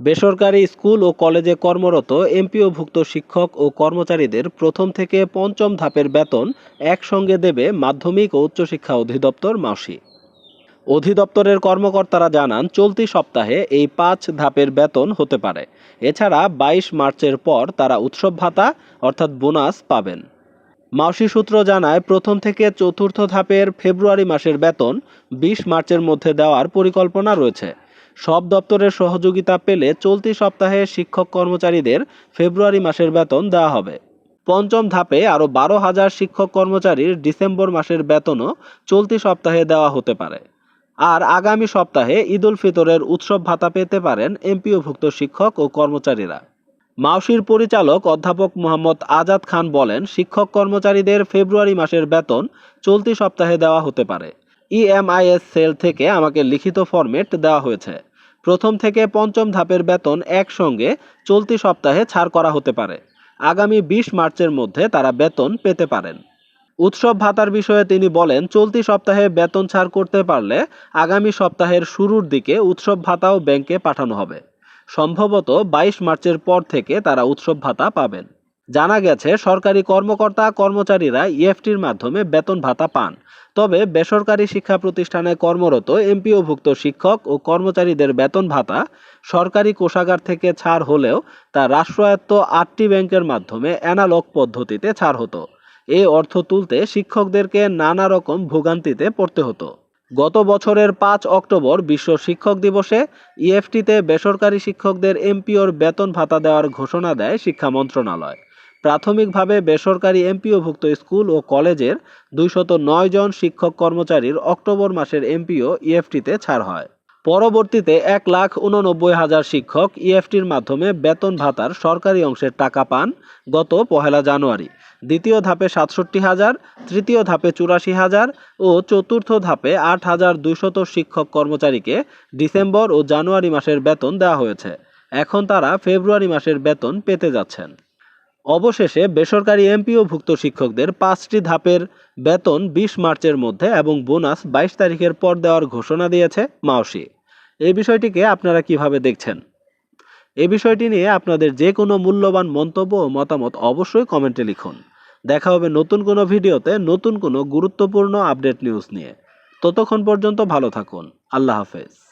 বেসরকারি স্কুল ও কলেজে কর্মরত এমপিওভুক্ত শিক্ষক ও কর্মচারীদের প্রথম থেকে পঞ্চম ধাপের বেতন একসঙ্গে দেবে মাধ্যমিক ও উচ্চশিক্ষা অধিদপ্তর মাসি। অধিদপ্তরের কর্মকর্তারা জানান, চলতি সপ্তাহে এই পাঁচ ধাপের বেতন হতে পারে। এছাড়া বাইশ মার্চের পর তারা উৎসব ভাতা, অর্থাৎ বোনাস পাবেন। মাউসি সূত্র জানায়, প্রথম থেকে চতুর্থ ধাপের ফেব্রুয়ারি মাসের বেতন বিশ মার্চের মধ্যে দেওয়ার পরিকল্পনা রয়েছে। সব দপ্তরের সহযোগিতা পেলে চলতি সপ্তাহে শিক্ষক কর্মচারীদের ফেব্রুয়ারি মাসের বেতন দেওয়া হবে। পঞ্চম ধাপে আরও বারো হাজার শিক্ষক কর্মচারীর ডিসেম্বর মাসের বেতনও চলতি সপ্তাহে দেওয়া হতে পারে। আর আগামী সপ্তাহে ঈদুল ফিতরের উৎসব ভাতা পেতে পারেন এমপিওভুক্ত শিক্ষক ও কর্মচারীরা। মাউসির পরিচালক অধ্যাপক মোহাম্মদ আজাদ খান বলেন, শিক্ষক কর্মচারীদের ফেব্রুয়ারি মাসের বেতন চলতি সপ্তাহে দেওয়া হতে পারে। ইএমআইএস সেল থেকে আমাকে লিখিত ফরম্যাট দেওয়া হয়েছে। প্রথম থেকে পঞ্চম ধাপের বেতন একসঙ্গে চলতি সপ্তাহে ছাড় করা হতে পারে। আগামী বিশ মার্চের মধ্যে তারা বেতন পেতে পারেন। উৎসব ভাতার বিষয়ে তিনি বলেন, চলতি সপ্তাহে বেতন ছাড় করতে পারলে আগামী সপ্তাহের শুরুর দিকে উৎসব ভাতাও ব্যাংকে পাঠানো হবে। সম্ভবত বাইশ মার্চের পর থেকে তারা উৎসব ভাতা পাবেন। জানা গেছে, সরকারি কর্মকর্তা, কর্মচারীরা ইএফটির মাধ্যমে বেতন ভাতা পান। তবে বেসরকারি শিক্ষা প্রতিষ্ঠানে কর্মরত এমপিওভুক্ত শিক্ষক ও কর্মচারীদের বেতন ভাতা সরকারি কোষাগার থেকে ছাড় হলেও তা রাষ্ট্রায়ত্ত আটটি ব্যাংকের মাধ্যমে অ্যানালগ পদ্ধতিতে ছাড় হতো। এই অর্থ তুলতে শিক্ষকদেরকে নানা রকম ভোগান্তিতে পড়তে হতো। গত বছরের পাঁচ অক্টোবর বিশ্ব শিক্ষক দিবসে ইএফটিতে বেসরকারি শিক্ষকদের এমপিওর বেতন ভাতা দেওয়ার ঘোষণা দেয় শিক্ষা মন্ত্রণালয়। প্রাথমিকভাবে বেসরকারি এমপিওভুক্ত স্কুল ও কলেজের দুইশত নয় জন শিক্ষক কর্মচারীর অক্টোবর মাসের এমপিও ইএফটিতে ছাড় হয়। পরবর্তীতে এক লাখ উননব্বই হাজার শিক্ষক ইএফটির মাধ্যমে বেতন ভাতার সরকারি অংশের টাকা পান গত পহেলা জানুয়ারি। দ্বিতীয় ধাপে সাতষট্টি হাজার, তৃতীয় ধাপে চুরাশি হাজার ও চতুর্থ ধাপে আট হাজার দুইশত শিক্ষক কর্মচারীকে ডিসেম্বর ও জানুয়ারি মাসের বেতন দেওয়া হয়েছে। এখন তারা ফেব্রুয়ারি মাসের বেতন পেতে যাচ্ছেন। অবশেষে বেসরকারি এমপিওভুক্ত শিক্ষকদের পাঁচটি ধাপের বেতন বিশ মার্চের মধ্যে এবং বোনাস বাইশ তারিখের পর দেওয়ার ঘোষণা দিয়েছে মাওসি। এই বিষয়টিকে আপনারা কীভাবে দেখছেন? এ বিষয়টি নিয়ে আপনাদের যে কোনো মূল্যবান মন্তব্য ও মতামত অবশ্যই কমেন্টে লিখুন। দেখা হবে নতুন কোনো ভিডিওতে নতুন কোনো গুরুত্বপূর্ণ আপডেট নিউজ নিয়ে। ততক্ষণ পর্যন্ত ভালো থাকুন। আল্লাহ হাফেজ।